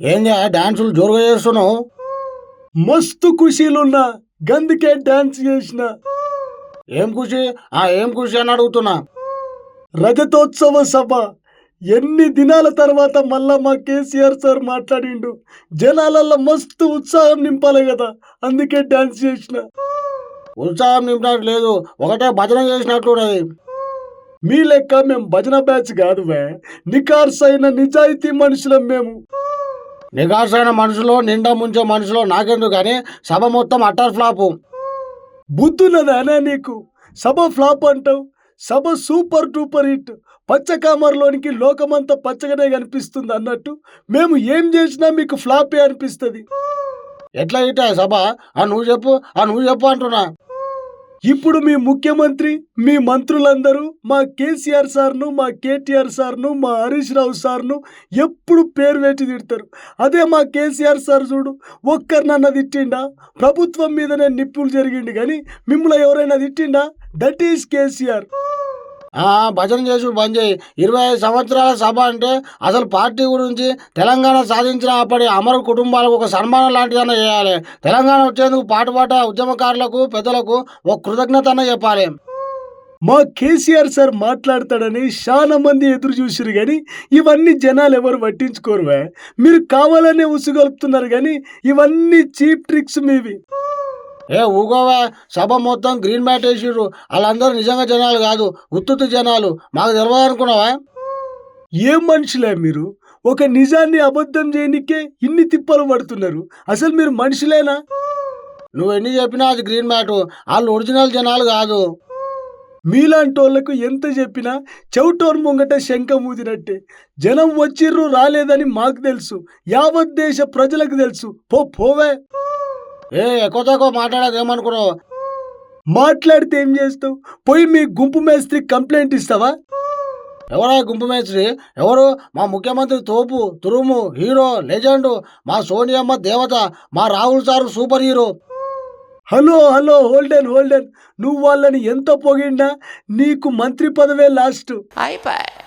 ఏంది డాన్సులు జోరుగా చేస్తున్నావు? మస్తు ఖుషీలున్నా గందుకే డాన్స్ చేసిన. ఏం ఖుషి? ఆ ఏం ఖుషి అని అడుగుతున్నా. రజతోత్సవ సభ. ఎన్ని దినాల తర్వాత మళ్ళా మా కేసీఆర్ సార్ మాట్లాడిండు. జనాలల్లో మస్తు ఉత్సాహం నింపాలి కదా అందుకే డాన్స్ చేసిన. ఉత్సాహం నింపినట్టు లేదు ఒకటే భజన ఉన్నది మీ లెక్క మేము భజన బ్యాచ్ కాదు వే నికార్స్ అయిన నిజాయితీ మనుషులం మేము. నికాసైన మనుషులు నిండా ముంచే మనుషులు నాకెందుకు కానీ సభ మొత్తం అట్టర్ ఫ్లాపు. బుద్ధున్నదానే నీకు? సభ ఫ్లాప్ అంటావు. సభ సూపర్ డూపర్ హిట్. పచ్చకామర్లోనికి లోకమంతా పచ్చగానే కనిపిస్తుంది అన్నట్టు. మేము ఏం చేసినా మీకు ఫ్లాపే అనిపిస్తుంది. ఎట్లా ఇటా సభ? ఆ నువ్వు చెప్పు ఆ నువ్వు చెప్పు అంటున్నా. ఇప్పుడు మీ ముఖ్యమంత్రి మీ మంత్రులందరూ మా కేసీఆర్ సార్ను మా కేటీఆర్ సార్ను మా హరీష్ రావు సార్ను ఎప్పుడు పేరు పెట్టి తిడతారు. అదే మా కేసీఆర్ సార్ చూడు ఒక్కరినన్నా తిట్టిండా? ప్రభుత్వం మీదనే నిప్పులు జరిగిండు కానీ మిమ్మల్ని ఎవరైనా తిట్టిండా? That is KCR. భజన చేసుడు బంద్ చేయి. ఇరవై ఐదు సంవత్సరాల సభ అంటే అసలు పార్టీ గురించి తెలంగాణ సాధించిన అప్పటి అమర కుటుంబాలకు ఒక సన్మానం లాంటిదన్న చేయాలి. తెలంగాణ వచ్చేందుకు పాటుపాట ఉద్యమకారులకు పెద్దలకు ఒక కృతజ్ఞత అన్న చెప్పాలి. మా కేసీఆర్ సార్ మాట్లాడతాడని చాలా మంది ఎదురు చూసిరు కానీ ఇవన్నీ జనాలు ఎవరు పట్టించుకోరువే. మీరు కావాలనే ఉసుగొలుపుతున్నారు కానీ ఇవన్నీ చీప్ ట్రిక్స్ మీవి. ఏ ఊగోవా? సభ మొత్తం గ్రీన్ మ్యాట్ వేసిర్రు. వాళ్ళందరూ నిజంగా జనాలు కాదు ఉత్తుత్తి జనాలు. మాకు తెలియదు అనుకున్నావా ఏం మనుషులే మీరు? ఒక నిజాన్ని అబద్ధం చేయనికే ఇన్ని తిప్పలు పడుతున్నారు. అసలు మీరు మనుషులేనా? నువ్వు ఎన్ని చెప్పినా అది గ్రీన్ మ్యాట్. వాళ్ళు ఒరిజినల్ జనాలు కాదు. మీలాంటి వాళ్ళకు ఎంత చెప్పినా చెవిటోరు ముంగట శంఖ మూదినట్టే జనం వచ్చిర్రు రాలేదని మాకు తెలుసు. యావత్ దేశ ప్రజలకు తెలుసు. పో పోవే. ఏ ఎక్కువ తక్కువ మాట్లాడక ఏమనుకున్నావు? మాట్లాడితే ఏం చేస్తావు? పోయి మీ గుంపు మేస్త్రి కంప్లైంట్ ఇస్తావా? ఎవరా గుంపు మేస్త్రి? ఎవరు? మా ముఖ్యమంత్రి తోపు తురుము హీరో లెజెండ్ మా సోనియమ్మ దేవత మా Rahul sir super hero. Hello hello hold on hold on నువ్వు వాళ్ళని ఎంత పొగిండా నీకు మంత్రి పదవే లాస్ట్. అయిపోయి.